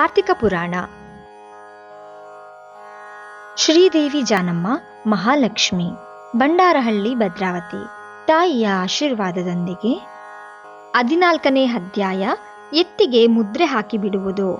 ಕಾರ್ತಿಕ ಪುರಾಣ. ಶ್ರೀದೇವಿ ಜಾನಮ್ಮ, ಮಹಾಲಕ್ಷ್ಮಿ ಬಂಡಾರಹಳ್ಳಿ ಭದ್ರಾವತಿ. ತಾಯಿಯ ಆಶೀರ್ವಾದದೊಂದಿಗೆ ಹದಿನಾಲ್ಕನೇ ಅಧ್ಯಾಯ, ಎತ್ತಿಗೆ ಮುದ್ರೆ ಹಾಕಿಬಿಡುವುದು.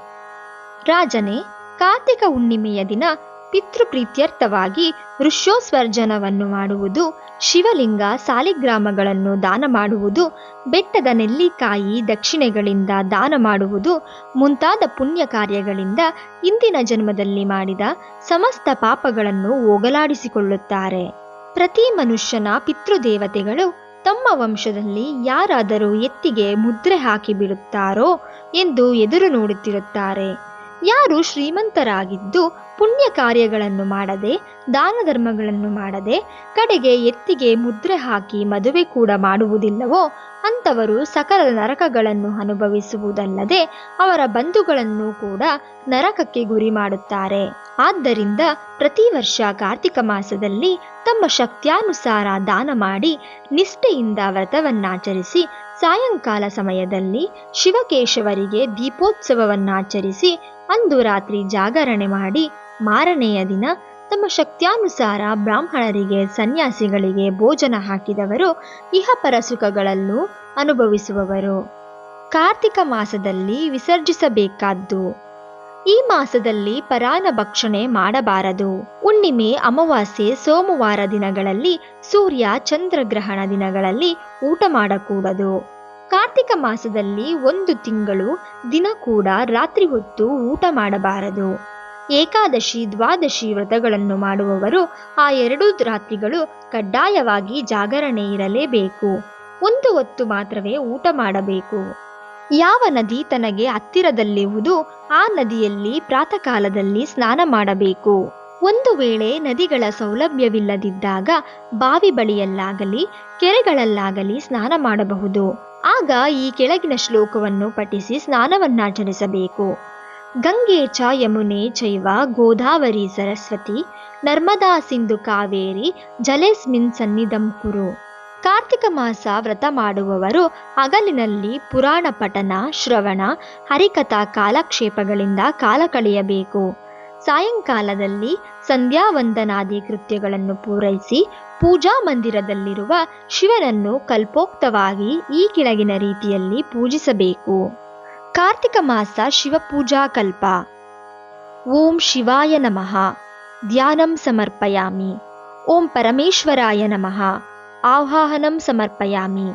ರಾಜನೇ, ಕಾರ್ತಿಕ ಹುಣ್ಣಿಮೆಯ ದಿನ ಪಿತೃಪ್ರೀತ್ಯರ್ಥವಾಗಿ ವೃಷ್ಯೋಸ್ವರ್ಜನವನ್ನು ಮಾಡುವುದು, ಶಿವಲಿಂಗ ಸಾಲಿಗ್ರಾಮಗಳನ್ನು ದಾನ ಮಾಡುವುದು, ಬೆಟ್ಟದ ನೆಲ್ಲಿಕಾಯಿ ದಕ್ಷಿಣೆಗಳಿಂದ ದಾನ ಮಾಡುವುದು, ಮುಂತಾದ ಪುಣ್ಯ ಕಾರ್ಯಗಳಿಂದ ಇಂದಿನ ಜನ್ಮದಲ್ಲಿ ಮಾಡಿದ ಸಮಸ್ತ ಪಾಪಗಳನ್ನು ಹೋಗಲಾಡಿಸಿಕೊಳ್ಳುತ್ತಾರೆ. ಪ್ರತಿ ಮನುಷ್ಯನ ಪಿತೃದೇವತೆಗಳು ತಮ್ಮ ವಂಶದಲ್ಲಿ ಯಾರಾದರೂ ಎತ್ತಿಗೆ ಮುದ್ರೆ ಹಾಕಿ ಬಿಡುತ್ತಾರೋ ಎಂದು ಎದುರು ನೋಡುತ್ತಿರುತ್ತಾರೆ. ಯಾರು ಶ್ರೀಮಂತರಾಗಿದ್ದು ಪುಣ್ಯ ಕಾರ್ಯಗಳನ್ನು ಮಾಡದೆ, ದಾನ ಧರ್ಮಗಳನ್ನು ಮಾಡದೆ, ಕಡೆಗೆ ಎತ್ತಿಗೆ ಮುದ್ರೆ ಹಾಕಿ ಮದುವೆ ಕೂಡ ಮಾಡುವುದಿಲ್ಲವೋ, ಅಂಥವರು ಸಕಲ ನರಕಗಳನ್ನು ಅನುಭವಿಸುವುದಲ್ಲದೆ ಅವರ ಬಂಧುಗಳನ್ನು ಕೂಡ ನರಕಕ್ಕೆ ಗುರಿ ಮಾಡುತ್ತಾರೆ. ಆದ್ದರಿಂದ ಪ್ರತಿ ವರ್ಷ ಕಾರ್ತಿಕ ಮಾಸದಲ್ಲಿ ತಮ್ಮ ಶಕ್ತ್ಯಾನುಸಾರ ದಾನ ಮಾಡಿ ನಿಷ್ಠೆಯಿಂದ ವ್ರತವನ್ನಾಚರಿಸಿ ಸಾಯಂಕಾಲ ಸಮಯದಲ್ಲಿ ಶಿವಕೇಶವರಿಗೆ ದೀಪೋತ್ಸವವನ್ನಾಚರಿಸಿ ಅಂದು ರಾತ್ರಿ ಜಾಗರಣೆ ಮಾಡಿ ಮಾರನೆಯ ದಿನ ತಮ್ಮ ಶಕ್ತ್ಯಾನುಸಾರ ಬ್ರಾಹ್ಮಣರಿಗೆ, ಸನ್ಯಾಸಿಗಳಿಗೆ ಭೋಜನ ಹಾಕಿದವರು ಇಹಪರ ಸುಖಗಳನ್ನು ಅನುಭವಿಸುವವರು. ಕಾರ್ತಿಕ ಮಾಸದಲ್ಲಿ ವಿಸರ್ಜಿಸಬೇಕಾದ್ದು ಈ ಮಾಸದಲ್ಲಿ ಪರಾನ ಭಕ್ಷಣೆ ಮಾಡಬಾರದು. ಹುಣ್ಣಿಮೆ, ಅಮಾವಾಸ್ಯೆ, ಸೋಮವಾರ ದಿನಗಳಲ್ಲಿ ಸೂರ್ಯ ಚಂದ್ರಗ್ರಹಣ ದಿನಗಳಲ್ಲಿ ಊಟ ಮಾಡಕೂಡದು. ಕಾರ್ತಿಕ ಮಾಸದಲ್ಲಿ ಒಂದು ತಿಂಗಳು ದಿನ ಕೂಡ ರಾತ್ರಿ ಹೊತ್ತು ಊಟ ಮಾಡಬಾರದು. ಏಕಾದಶಿ, ದ್ವಾದಶಿ ವ್ರತಗಳನ್ನು ಮಾಡುವವರು ಆ ಎರಡೂ ರಾತ್ರಿಗಳು ಕಡ್ಡಾಯವಾಗಿ ಜಾಗರಣೆ ಇರಲೇಬೇಕು. ಒಂದು ಹೊತ್ತು ಮಾತ್ರವೇ ಊಟ ಮಾಡಬೇಕು. ಯಾವ ನದಿ ತನಗೆ ಹತ್ತಿರದಲ್ಲಿರುವುದು ಆ ನದಿಯಲ್ಲಿ ಪ್ರಾತಃಕಾಲದಲ್ಲಿ ಸ್ನಾನ ಮಾಡಬೇಕು. ಒಂದು ವೇಳೆ ನದಿಗಳ ಸೌಲಭ್ಯವಿಲ್ಲದಿದ್ದಾಗ ಬಾವಿ ಬಳಿಯಲ್ಲಾಗಲಿ, ಕೆರೆಗಳಲ್ಲಾಗಲಿ ಸ್ನಾನ ಮಾಡಬಹುದು. ಆಗ ಈ ಕೆಳಗಿನ ಶ್ಲೋಕವನ್ನು ಪಠಿಸಿ ಸ್ನಾನವನ್ನಾಚರಿಸಬೇಕು. ಗಂಗೆ ಚ ಯಮುನೆ ಚೈವ ಗೋದಾವರಿ ಸರಸ್ವತಿ, ನರ್ಮದಾ ಸಿಂಧು ಕಾವೇರಿ, ಜಲೇಸ್ಮಿನ್ ಸನ್ನಿಧಂ ಕುರು. ಕಾರ್ತಿಕ ಮಾಸ ವ್ರತ ಮಾಡುವವರು ಹಗಲಿನಲ್ಲಿ ಪುರಾಣ ಪಠನ, ಶ್ರವಣ, ಹರಿಕಥಾ ಕಾಲಕ್ಷೇಪಗಳಿಂದ ಕಾಲ ಕಳೆಯಬೇಕು. ಸಾಯಂಕಾಲದಲ್ಲಿ ಸಂಧ್ಯಾವಂದನಾದಿ ಕೃತ್ಯಗಳನ್ನು ಪೂರೈಸಿ ಪೂಜಾ ಮಂದಿರದಲ್ಲಿರುವ ಶಿವನನ್ನು ಕಲ್ಪೋಕ್ತವಾಗಿ ಈ ಕೆಳಗಿನ ರೀತಿಯಲ್ಲಿ ಪೂಜಿಸಬೇಕು. ಕಾರ್ತಿಕ ಮಾಸ ಶಿವಪೂಜಾ ಕಲ್ಪ. ಓಂ ಶಿವಾಯ ನಮಃ. ಧ್ಯಾನಂ ಸಮರ್ಪಯಾಮಿ. ಓಂ ಪರಮೇಶ್ವರಾಯ ನಮಃ. ಆವಾಹನಂ ಸಮರ್ಪಯಾಮಿ.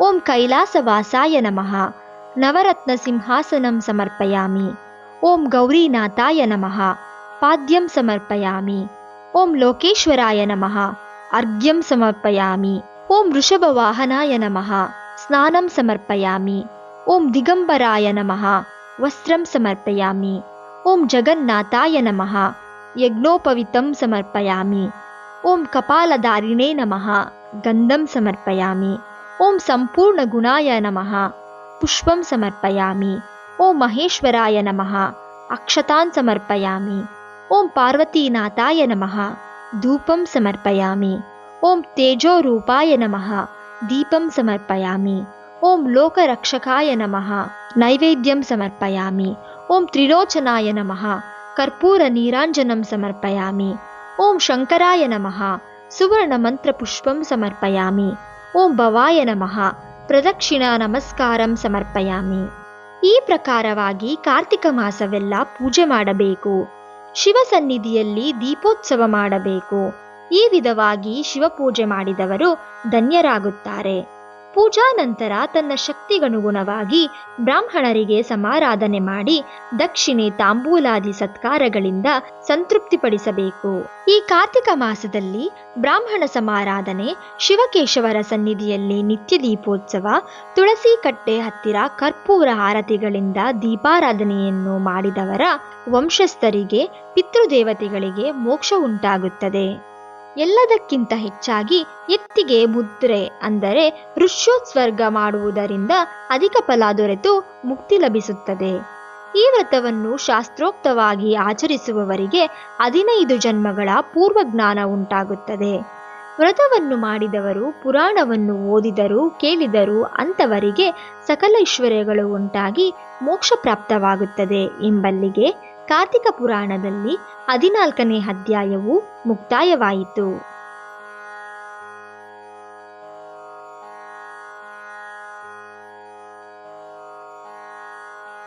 ಓಂ ಕೈಲಾಸವಾಸಾಯ ನಮಃ. ನವರತ್ನ ಸಿಂಹಾಸನಂ ಸಮರ್ಪಯಾಮಿ. ಓಂ ಗೌರೀನಾಥಾಯ ನಮಃ. ಪಾದ್ಯಂ ಸಮರ್ಪಯಾಮಿ. ಓಂ ಲೋಕೇಶ್ವರಾಯ ನಮಃ. ಅರ್ಘ್ಯಂ ಸಮರ್ಪಯಾಮಿ. ಓಂ ವೃಷಭವಾಹನಾಯ ನಮಃ. ಸ್ನಾನಂ ಸಮರ್ಪಯಾಮಿ. ಓಂ ದಿಗಂಬರಾಯ ನಮಃ. ವಸ್ತ್ರಂ ಸಮರ್ಪಯಾಮಿ. ಓಂ ಜಗನ್ನಾಥಾಯ ನಮಃ. ಯಜ್ಞೋಪವಿತಂ ಸಮರ್ಪಯಾಮಿ. ಓಂ ಕಪಾಲಧಾರಿಣೇ गन्धं समर्पयामि। ॐ सम्पूर्णगुणाय नमः। पुष्पं समर्पयामि। ॐ महेश्वराय नमः। अक्षतान् समर्पयामि। ॐ पार्वतीनाथाय नमः। धूपं समर्पयामि। ॐ तेजोरूपाय नमः। दीपं समर्पयामि। ॐ लोकरक्षकाय नमः। नैवेद्यं समर्पयामि। ॐ त्रिलोचनाय नमः। कर्पूरनीराञ्जनं समर्पयामि। ॐ शङ्कराय नमः। ಸುವರ್ಣ ಮಂತ್ರ ಪುಷ್ಪಂ ಸಮರ್ಪಯಾಮಿ ಓಂ ಭವಾಯ ನಮಃ ಪ್ರದಕ್ಷಿಣಾ ನಮಸ್ಕಾರಂ ಸಮರ್ಪಯಾಮಿ ಈ ಪ್ರಕಾರವಾಗಿ ಕಾರ್ತಿಕ ಮಾಸವೆಲ್ಲ ಪೂಜೆ ಮಾಡಬೇಕು. ಶಿವ ಸನ್ನಿಧಿಯಲ್ಲಿ ದೀಪೋತ್ಸವ ಮಾಡಬೇಕು. ಈ ವಿಧವಾಗಿ ಶಿವಪೂಜೆ ಮಾಡಿದವರು ಧನ್ಯರಾಗುತ್ತಾರೆ. ಪೂಜಾ ನಂತರ ತನ್ನ ಶಕ್ತಿಗನುಗುಣವಾಗಿ ಬ್ರಾಹ್ಮಣರಿಗೆ ಸಮಾರಾಧನೆ ಮಾಡಿ ದಕ್ಷಿಣೆ ತಾಂಬೂಲಾದಿ ಸತ್ಕಾರಗಳಿಂದ ಸಂತೃಪ್ತಿಪಡಿಸಬೇಕು. ಈ ಕಾರ್ತಿಕ ಮಾಸದಲ್ಲಿ ಬ್ರಾಹ್ಮಣ ಸಮಾರಾಧನೆ ಶಿವಕೇಶವರ ಸನ್ನಿಧಿಯಲ್ಲಿ ನಿತ್ಯ ದೀಪೋತ್ಸವ, ತುಳಸಿ ಕಟ್ಟೆ ಹತ್ತಿರ ಕರ್ಪೂರ ಆರತಿಗಳಿಂದ ದೀಪಾರಾಧನೆಯನ್ನು ಮಾಡಿದವರ ವಂಶಸ್ಥರಿಗೆ, ಪಿತೃದೇವತೆಗಳಿಗೆ ಮೋಕ್ಷ ಉಂಟಾಗುತ್ತದೆ. ಎಲ್ಲದಕ್ಕಿಂತ ಹೆಚ್ಚಾಗಿ ಎತ್ತಿಗೆ ಮುದ್ರೆ ಅಂದರೆ ಋಷ್ಯೋತ್ಸ್ವರ್ಗ ಮಾಡುವುದರಿಂದ ಅಧಿಕ ಫಲ ದೊರೆತು ಮುಕ್ತಿ ಲಭಿಸುತ್ತದೆ. ಈ ವ್ರತವನ್ನು ಶಾಸ್ತ್ರೋಕ್ತವಾಗಿ ಆಚರಿಸುವವರಿಗೆ ಹದಿನೈದು ಜನ್ಮಗಳ ಪೂರ್ವಜ್ಞಾನ ಉಂಟಾಗುತ್ತದೆ. ವ್ರತವನ್ನು ಮಾಡಿದವರು, ಪುರಾಣವನ್ನು ಓದಿದರು, ಕೇಳಿದರು ಅಂಥವರಿಗೆ ಸಕಲ ಐಶ್ವರ್ಯಗಳು ಉಂಟಾಗಿ ಮೋಕ್ಷ ಪ್ರಾಪ್ತವಾಗುತ್ತದೆ ಎಂಬಲ್ಲಿಗೆ ಕಾರ್ತಿಕ ಪುರಾಣದಲ್ಲಿ ಹದಿನಾಲ್ಕನೇ ಅಧ್ಯಾಯವು ಮುಕ್ತಾಯವಾಯಿತು.